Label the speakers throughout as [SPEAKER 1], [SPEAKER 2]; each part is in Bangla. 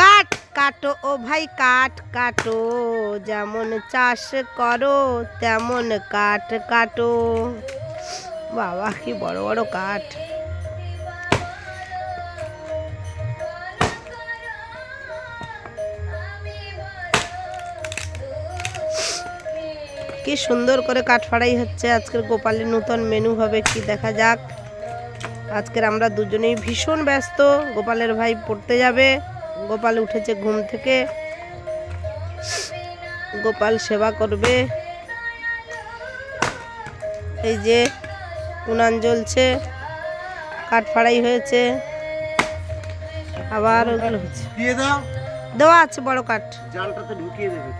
[SPEAKER 1] কাট কাটো, ও ভাই কাট কাটো, যেমন চাষ করো তেমন কাট কাটো। বাবা, কি বড় বড় কাঠ। কি সুন্দর করে কাঠ ফাড়াই হচ্ছে। আজকের গোপালের নতুন মেনু হবে, কি দেখা যাক। আজকের আমরা দুজনেই ভীষণ ব্যস্ত। গোপালের ভাই পড়তে যাবে। গোপাল উঠেছে ঘুম থেকে। গোপাল সেবা করবে। এই যে উনান জ্বলছে। কাঠ ফাড়াই হয়েছে। আবার ওগুলো হচ্ছে দেওয়া আছে বড় কাঠ।
[SPEAKER 2] জালটাতে ঢুকিয়ে দেবে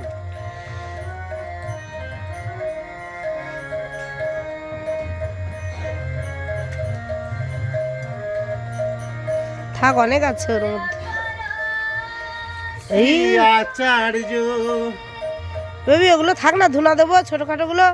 [SPEAKER 1] থাক অনেক আছে ওর মধ্যে। এই বেবি ওগুলো থাক না ধুনা দেবো ছোটখাটো গুলো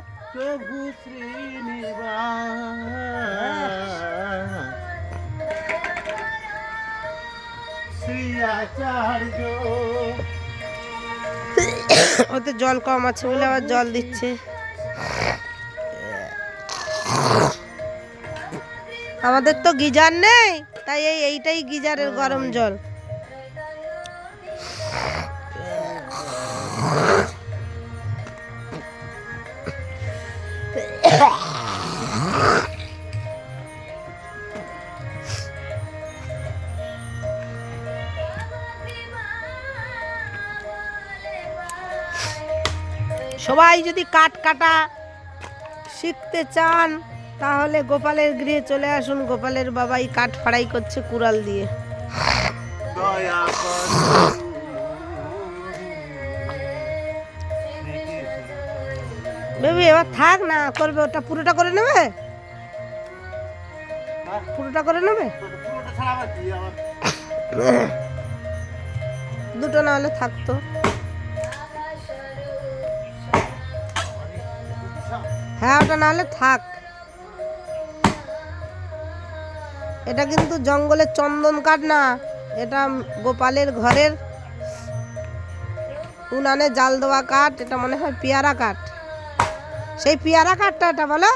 [SPEAKER 1] ওতে জল কম আছে বলে আবার জল দিচ্ছে। আমাদের তো গিজার নেই। তাই এই এইটাই গিজারের গরম জল। সবাই যদি কাঠ কাটা শিখতে চান তাহলে গোপালের গৃহে চলে আসুন। গোপালের বাবাই কাঠ ফাড়াই করছে কুড়াল দিয়ে। বেবি, এবার থাক না, করবে, ওটা পুরোটা করে নেবে? পুরোটা করে নেবে? দুটো না হলে থাকতো হ্যাঁ ওটা না হলে থাক। এটা কিন্তু জঙ্গলের চন্দন কাঠ না, এটা গোপালের ঘরের উনানে জাল দেওয়া কাঠ, এটা মনে হয় পেয়ারা কাঠ। সেই পেয়ারা কাঠটা এটা বলো।